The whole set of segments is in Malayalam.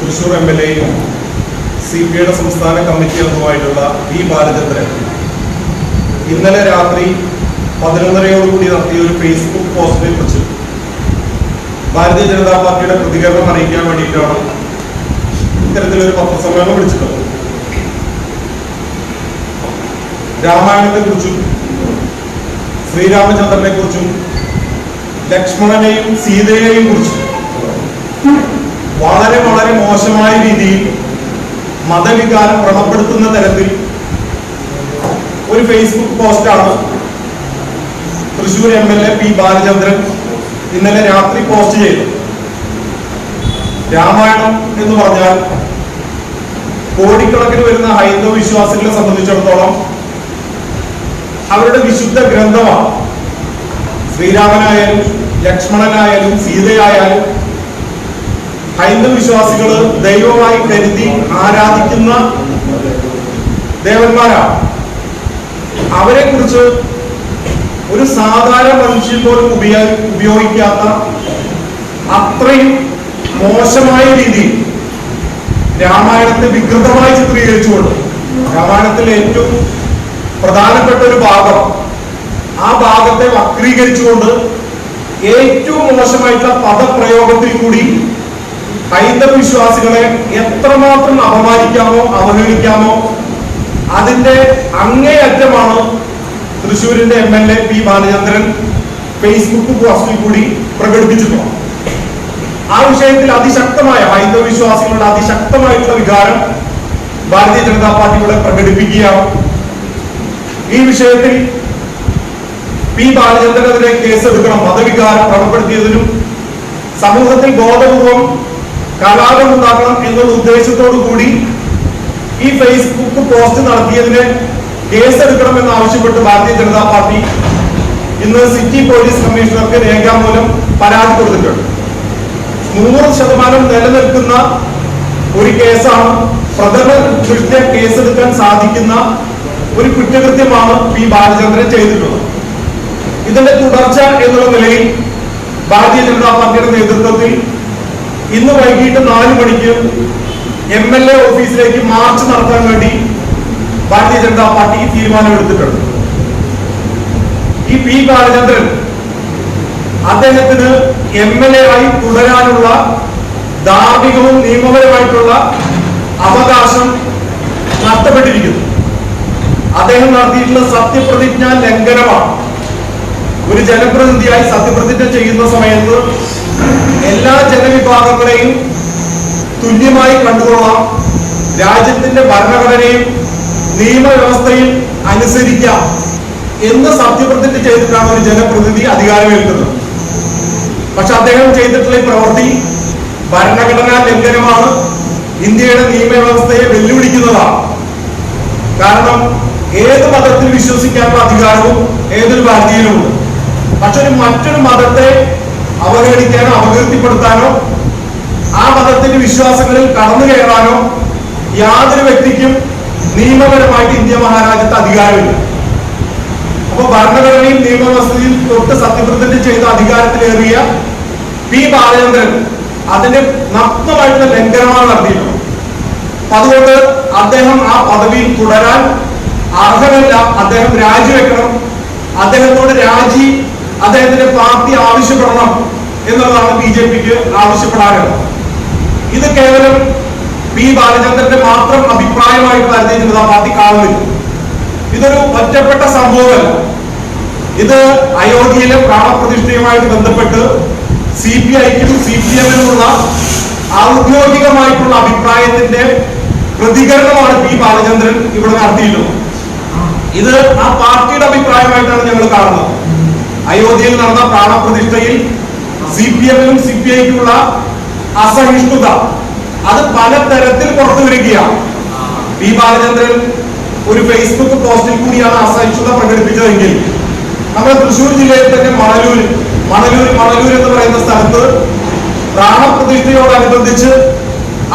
തൃശൂർ എം എൽ എയും സി പി ഐയുടെ സംസ്ഥാന കമ്മിറ്റി അംഗവുമായിട്ടുള്ള വി ബാലചന്ദ്രൻ ഇന്നലെ രാത്രി പതിനൊന്നരയോടുകൂടി നടത്തിയ ഒരു ഫേസ്ബുക്ക് പോസ്റ്റിനെ കുറിച്ച് ഭാരതീയ ജനതാ പാർട്ടിയുടെ പ്രതികരണം അറിയിക്കാൻ വേണ്ടിയിട്ടാണ് ഇത്തരത്തിലൊരു പത്രസമ്മേളനം വിളിച്ചിട്ടുള്ളത്. രാമായണത്തെ കുറിച്ചും ശ്രീരാമചന്ദ്രനെ കുറിച്ചും ലക്ഷ്മണനെയും സീതയെയും കുറിച്ച്. വളരെ വളരെ മോശമായ രീതിയിൽ മതവികാരം വ്രണപ്പെടുത്തുന്ന തരത്തിൽ ഒരു ഫേസ്ബുക്ക് പോസ്റ്റാണ് Thrissur M L A P Balachandran ഇന്നലെ രാത്രി പോസ്റ്റ് ചെയ്തു. രാമായണം എന്ന് പറഞ്ഞാൽ കോടിക്കണക്കിന് വരുന്ന ഹൈന്ദവ വിശ്വാസികളെ സംബന്ധിച്ചിടത്തോളം അവരുടെ വിശുദ്ധ ഗ്രന്ഥമാണ്. ശ്രീരാമനായാലും ലക്ഷ്മണനായാലും സീതയായാലും ഹൈന്ദവ വിശ്വാസികൾ ദൈവമായി കരുതി ആരാധിക്കുന്ന ദേവന്മാരാണ് അവരെ കുറിച്ച് ഒരു സാധാരണ മനുഷ്യൻ പോലും ഉപയോഗ ഉപയോഗിക്കാത്ത അത്രയും മോശമായ രീതിയിൽ രാമായണത്തെ വികൃതമായി ചിത്രീകരിച്ചുകൊണ്ട് രാമായണത്തിലെ ഏറ്റവും പ്രധാനപ്പെട്ട ഒരു ഭാഗം ആ ഭാഗത്തെ വക്രീകരിച്ചുകൊണ്ട് ഏറ്റവും മോശമായിട്ടുള്ള പദപ്രയോഗത്തിൽ കൂടി ഹൈന്ദവ വിശ്വാസികളെ എത്രമാത്രം അപമാനിക്കാമോ അവഹേളിക്കാമോ അതിന്റെ അങ്ങേയറ്റമാണ് തൃശൂരിന്റെ M L A P Balachandran Facebook പോസ്റ്റിൽ കൂടി പ്രകടിപ്പിച്ചിട്ടുള്ളത് ആ വിഷയത്തിൽ അതിശക്തമായ ഹൈന്ദവ വിശ്വാസികളുടെ അതിശക്തമായിട്ടുള്ള വികാരം ഭാരതീയ ജനതാ പാർട്ടി പ്രകടിപ്പിക്കുകയാണ്. ഈ വിഷയത്തിൽ പി ബാലചന്ദ്രനെതിരെ കേസെടുക്കണം. മതവികാരം ക്രമപ്പെടുത്തിയതിനും സമൂഹത്തിൽ ബോധപൂർവം കലാപം ഉണ്ടാക്കണം എന്നുള്ള ഉദ്ദേശത്തോടു കൂടി ഈ ഫേസ്ബുക്ക് പോസ്റ്റ് നടത്തിയതിനെ കേസെടുക്കണമെന്ന് ആവശ്യപ്പെട്ട് ഭാരതീയ ജനതാ പാർട്ടി ഇന്ന് സിറ്റി പോലീസ് കമ്മീഷണർക്ക് രേഖാമൂലം പരാതി കൊടുത്തിട്ടുണ്ട്. നൂറ് ശതമാനം നിലനിൽക്കുന്ന ഒരു കേസാണ് പ്രഥമ ദൃഷ്ട്യ കേസെടുക്കാൻ സാധിക്കുന്ന ഒരു കുറ്റകൃത്യമാണ് പി ബാലചന്ദ്രൻ ചെയ്തിട്ടുള്ളത്. ഇതിന്റെ തുടർച്ച എന്നുള്ള നിലയിൽ ഭാരതീയ ജനതാ പാർട്ടിയുടെ നേതൃത്വത്തിൽ ഇന്ന് വൈകിട്ട് നാല് മണിക്ക് എം എൽ എ ഓഫീസിലേക്ക് മാർച്ച് നടത്താൻ വേണ്ടി ഭാരതീയ ജനതാ പാർട്ടി തീരുമാനമെടുത്തിട്ടുണ്ട്. ഈ പി ബാലചന്ദ്രൻ അദ്ദേഹത്തിന് എം എൽ എ ആയി തുടരാനുള്ള ധാർമ്മികവും നിയമപരമായിട്ടുള്ള അവകാശം നഷ്ടപ്പെട്ടിരിക്കുന്നു. അദ്ദേഹം നടത്തിയിട്ടുള്ള സത്യപ്രതിജ്ഞ ലംഘനമാണ്. ഒരു ജനപ്രതിനിധിയായി സത്യപ്രതിജ്ഞ ചെയ്യുന്ന സമയത്ത് എല്ലാ ജനവിഭാഗങ്ങളെയും തുല്യമായി കണ്ടുകൊള്ളാം. രാജ്യത്തിന്റെ ഭരണഘടനയും നിയമവ്യവസ്ഥയിൽ അനുസരിക്കാം എന്ന് സത്യപ്രതിജ്ഞ ചെയ്തിട്ടാണ് ഒരു ജനപ്രതിനിധി അധികാരമേൽക്കുന്നത്. പക്ഷെ അദ്ദേഹം ചെയ്തിട്ടുള്ള ഈ പ്രവൃത്തി ഭരണഘടനാ ലംഘനമാണ്. ഇന്ത്യയുടെ നിയമവ്യവസ്ഥയെ വെല്ലുവിളിക്കുന്നതാണ്. കാരണം ഏത് മതത്തിൽ വിശ്വസിക്കാനുള്ള അധികാരവും ഏതൊരു ഭാരതീയനുമുണ്ട്. പക്ഷെ ഒരു മറ്റൊരു മതത്തെ അവഗണിക്കാനോ അപകീർത്തിപ്പെടുത്താനോ ആ മതത്തിന്റെ വിശ്വാസങ്ങളിൽ കടന്നു കയറാനോ യാതൊരു വ്യക്തിക്കും നിയമപരമായിട്ട് ഇന്ത്യ മഹാരാജ്യത്ത് അധികാരമില്ല. അപ്പൊ ഭരണഘടനയും നിയമവ്യവസ്ഥയും തൊട്ട് സത്യപ്രതിജ്ഞ ചെയ്ത അധികാരത്തിലേറിയ പി. ബാലചന്ദ്രൻ അതിന്റെ നഗ്നമായിട്ടുള്ള ലംഘനമാണ് നടത്തിയിട്ടുള്ളത്. അതുകൊണ്ട് അദ്ദേഹം ആ പദവിയിൽ തുടരാൻ അർഹമല്ല അദ്ദേഹം രാജിവെക്കണം. അദ്ദേഹത്തോട് രാജി അദ്ദേഹത്തിന്റെ പാർട്ടി ആവശ്യപ്പെടണം എന്നുള്ളതാണ് ബി ജെ പിക്ക് ആവശ്യപ്പെടാനുള്ളത്. ഇത് കേവലം പി ബാലചന്ദ്രന്റെ മാത്രം അഭിപ്രായമായിട്ട് ഭാരതീയ ജനതാ പാർട്ടി കാണുന്നില്ല. ഇതൊരു ഒറ്റപ്പെട്ട സംഭവമല്ല. ഇത് അയോധ്യയിലെ പ്രാണപ്രതിഷ്ഠയുമായിട്ട് ബന്ധപ്പെട്ട് സി പി ഐക്കും സി പി എമ്മിനുമുള്ള ഔദ്യോഗികമായിട്ടുള്ള അഭിപ്രായത്തിന്റെ പ്രതികരണമാണ് പി ബാലചന്ദ്രൻ ഇവിടെ നടത്തിയിട്ടുള്ളത്. ഇത് ആ പാർട്ടിയുടെ അഭിപ്രായമായിട്ടാണ് ഞങ്ങൾ കാണുന്നത്. അയോധ്യയിൽ നടന്ന പ്രാണപ്രതിഷ്ഠയിൽ സി പി എമ്മിനും സി പി ഐക്കുമുള്ള അസഹിഷ്ണുത. അത് പല തരത്തിൽ പുറത്തു വരികയാണ്. പി ബാലചന്ദ്രൻ ഒരു ഫേസ്ബുക്ക് പോസ്റ്റിൽ കൂടിയാണ് അസഹിഷ്ണുത പ്രകടിപ്പിച്ചതെങ്കിൽ നമ്മുടെ തൃശ്ശൂർ ജില്ലയിൽ തന്നെ മണലൂർ മണലൂർ മണലൂർ എന്ന് പറയുന്ന സ്ഥലത്ത് പ്രാണപ്രതിഷ്ഠയോടനുബന്ധിച്ച്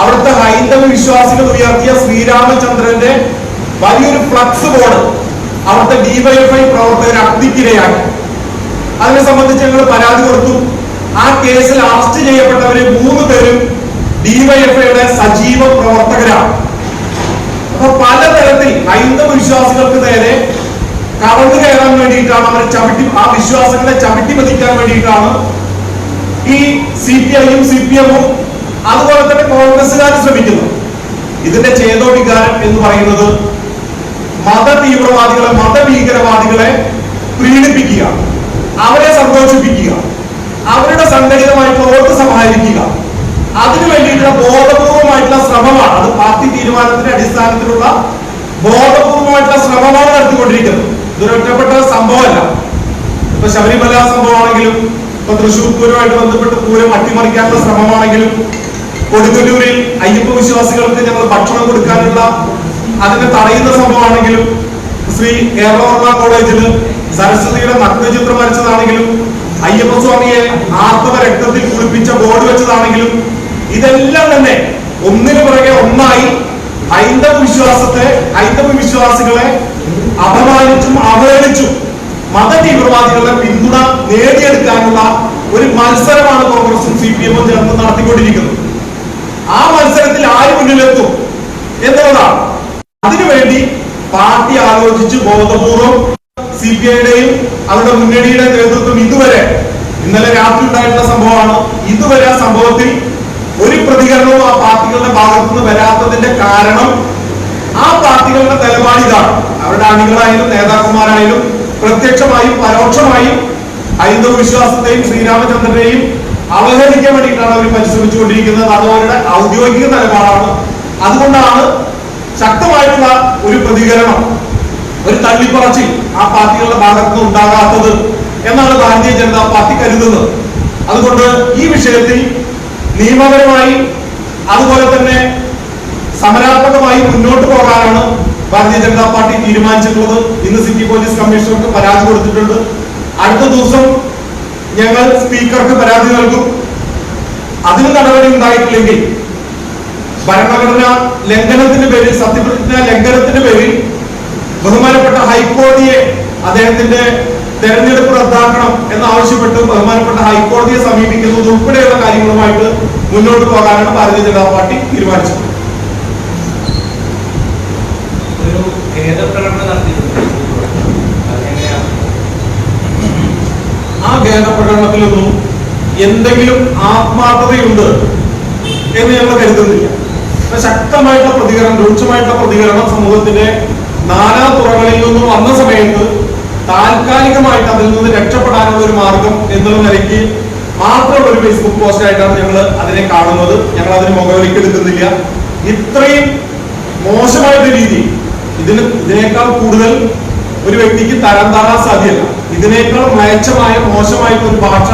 അവിടുത്തെ ഹൈന്ദവ വിശ്വാസികൾ ഉയർത്തിയ ശ്രീരാമചന്ദ്രന്റെ വലിയൊരു ഫ്ലക്സ് ബോർഡ് അവിടുത്തെ ഡിവൈഎഫ്ഐ പ്രവർത്തകർ അഗ്നിക്കിരയാക്കി. അതിനെ സംബന്ധിച്ച് ഞങ്ങൾ പരാതി കൊടുത്തു. ആ കേസിൽ അറസ്റ്റ് ചെയ്യപ്പെട്ടവര് മൂന്ന് പേരും ഡിവൈഎഫ്ഐയുടെ സജീവ പ്രവർത്തകരാണ്. അപ്പൊ പലതരത്തിൽ ഹൈന്ദവ വിശ്വാസികൾക്ക് നേരെ കവർന്നു കയറാൻ വേണ്ടിയിട്ടാണ് അവരെ ചവിട്ടി ആ വിശ്വാസങ്ങളെ ചവിട്ടി മതിക്കാൻ വേണ്ടിയിട്ടാണ് ഈ സി പി ഐയും സി പി എമ്മും അതുപോലെ തന്നെ കോൺഗ്രസുകാർ ശ്രമിക്കുന്നത്. ഇതിന്റെ ചേതോ വികാരം എന്ന് പറയുന്നത് മത തീവ്രവാദികളെ മതഭീകരവാദികളെ പ്രീണിപ്പിക്കുക അവരെ സന്തോഷിപ്പിക്കുക അവരുടെ സംഘടിതമായിട്ടുള്ള വോട്ട് സമാഹരിക്കുക. അതിനു വേണ്ടിയിട്ടുള്ള ബോധപൂർവമായിട്ടുള്ള ശ്രമമാണ്. അത് പാർട്ടി തീരുമാനത്തിന്റെ അടിസ്ഥാനത്തിലുള്ള ബോധപൂർവമായിട്ടുള്ള ശ്രമമാണ് നടത്തിക്കൊണ്ടിരിക്കുന്നത്. ഇതൊരു ഒറ്റപ്പെട്ട സംഭവമല്ല. ഇപ്പൊ ശബരിമല സംഭവമാണെങ്കിലും ഇപ്പൊ തൃശൂർ പൂരമായിട്ട് ബന്ധപ്പെട്ട് പൂരം അട്ടിമറിക്കാനുള്ള ശ്രമമാണെങ്കിലും കൊടുങ്ങല്ലൂരിൽ അയ്യപ്പ വിശ്വാസികൾക്ക് ഞങ്ങൾ ഭക്ഷണം കൊടുക്കാനുള്ള അതിനെ തടയുന്ന സംഭവമാണെങ്കിലും ശ്രീ കേരളവർമ്മ കോളേജിൽ സരസ്വതിയുടെ നഗ്നചിത്രം വരച്ചതാണെങ്കിലും അയ്യപ്പ സ്വാമിയെ ആർത്തവ രക്തത്തിൽ കുളിപ്പിച്ച ബോർഡ് വെച്ചതാണെങ്കിലും ഇതെല്ലാം തന്നെ ഒന്നിനു പുറകെ ഒന്നായി ഹൈന്ദവ വിശ്വാസത്തെ ഹൈന്ദവ വിശ്വാസികളെ അപമാനിച്ചും അവഹേളിച്ചും മത തീവ്രവാദികളുടെ പിന്തുണ നേടിയെടുക്കാനുള്ള ഒരു മത്സരമാണ് കോൺഗ്രസും സി പി എമ്മും ചേർന്ന് നടത്തിക്കൊണ്ടിരിക്കുന്നത്. ആ മത്സരത്തിൽ ആര് മുന്നിലെത്തും എന്നുള്ളതാണ്. അതിനുവേണ്ടി പാർട്ടി ആലോചിച്ച് ബോധപൂർവം സി പി ഐയുടെയും അവരുടെ മുന്നണിയുടെ നേതൃത്വം ഇതുവരെ ഇന്നലെ രാത്രി ഉണ്ടായിട്ടുള്ള സംഭവമാണ്. ഇതുവരെ ആ സംഭവത്തിൽ ഒരു പ്രതികരണവും ആ പാർട്ടികളുടെ ഭാഗത്തു നിന്ന് വരാത്തതിന്റെ കാരണം ആ പാർട്ടികളുടെ നിലപാട് ഇതാണ്. അവരുടെ അണികളായാലും നേതാക്കന്മാരായാലും പ്രത്യക്ഷമായും പരോക്ഷമായും ഹൈന്ദവ വിശ്വാസത്തെയും ശ്രീരാമചന്ദ്രനെയും അവഹേളിക്കാൻ വേണ്ടിയിട്ടാണ് അവർ പരിശ്രമിച്ചുകൊണ്ടിരിക്കുന്നത്. അത് അവരുടെ ഔദ്യോഗിക നിലപാടാണ്. അതുകൊണ്ടാണ് ശക്തമായിട്ടുള്ള ഒരു പ്രതികരണം ഒരു തള്ളിപ്പറച്ചിൽ ആ പാർട്ടികളുടെ ഭാഗത്തു ഉണ്ടാകാത്തത് എന്നാണ് ഭാരതീയ ജനതാ പാർട്ടി കരുതുന്നത്. അതുകൊണ്ട് ഈ വിഷയത്തിൽ നിയമപരമായി അതുപോലെ തന്നെ സമരാത്മകമായി മുന്നോട്ട് പോകാനാണ് ഭാരതീയ ജനതാ പാർട്ടി തീരുമാനിച്ചിട്ടുള്ളത്. ഇന്ന് സിറ്റി പോലീസ് കമ്മീഷണർക്ക് പരാതി കൊടുത്തിട്ടുണ്ട്. അടുത്ത ദിവസം ഞങ്ങൾ സ്പീക്കർക്ക് പരാതി നൽകും. അതിന് നടപടി ഉണ്ടായിട്ടില്ലെങ്കിൽ ഭരണഘടന ലംഘനത്തിന്റെ പേരിൽ സത്യപ്രതിജ്ഞ ലംഘനത്തിന്റെ പേരിൽ ബഹുമാനപ്പെട്ട ഹൈക്കോടതിയെ അദ്ദേഹത്തിന്റെ തെരഞ്ഞെടുപ്പ് റദ്ദാക്കണം എന്നാവശ്യപ്പെട്ട് ബഹുമാനപ്പെട്ട ഹൈക്കോടതിയെ സമീപിക്കുന്നത് ഉൾപ്പെടെയുള്ള കാര്യങ്ങളുമായിട്ട് മുന്നോട്ട് പോകാനാണ് ഭാരതീയ ജനതാ പാർട്ടി തീരുമാനിച്ചത്. ഒരു ഖേദപ്രകടനം നടത്തിയിട്ടുണ്ട്. ആ ഖേദപ്രകടനത്തിലൊന്നും എന്തെങ്കിലും ആത്മാർത്ഥതയുണ്ട് എന്ന് ഞങ്ങൾ കരുതുന്നില്ല. ശക്തമായിട്ടുള്ള പ്രതികരണം രൂക്ഷമായിട്ടുള്ള പ്രതികരണം സമൂഹത്തിന്റെ നാനാ തുറകളിൽ നിന്നും വന്ന സമയത്ത് താൽക്കാലികമായിട്ട് അതിൽ നിന്ന് രക്ഷപ്പെടാനുള്ള ഒരു മാർഗം എന്നുള്ള നിലയ്ക്ക് മാത്രമുള്ള ഒരു ഫേസ്ബുക്ക് പോസ്റ്റ് ആയിട്ടാണ് ഞങ്ങൾ അതിനെ കാണുന്നത്. ഞങ്ങൾ അതിന് മുഖവിലേക്ക് എടുക്കുന്നില്ല ഇത്രയും മോശമായിട്ട് രീതി ഇതിന് ഇതിനേക്കാൾ കൂടുതൽ ഒരു വ്യക്തിക്ക് തരം താഴാൻ സാധ്യമല്ല ഇതിനേക്കാൾ മ്ലേച്ഛമായ മോശമായിട്ടുള്ള ഒരു ഭാഷ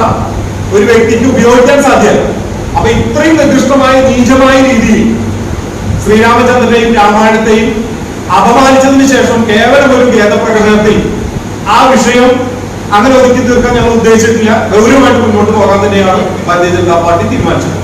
ഒരു വ്യക്തിക്ക് ഉപയോഗിക്കാൻ സാധ്യമല്ല അപ്പൊ ഇത്രയും നികൃഷ്ടമായ നീചമായ രീതിയിൽ ശ്രീരാമചന്ദ്രനെയും രാമായണത്തെയും അപമാനിച്ചതിന് ശേഷം കേവലം ഒരു ഖേദപ്രകടനത്തിൽ ആ വിഷയം അങ്ങനെ ഒതുക്കി തീർക്കാൻ ഞങ്ങൾ ഉദ്ദേശിച്ചിട്ടില്ല. ഗൗരവമായിട്ട് മുന്നോട്ട് പോകാൻ തന്നെയാണ് ഭാരതീയ ജനതാ പാർട്ടി തീരുമാനിച്ചത്.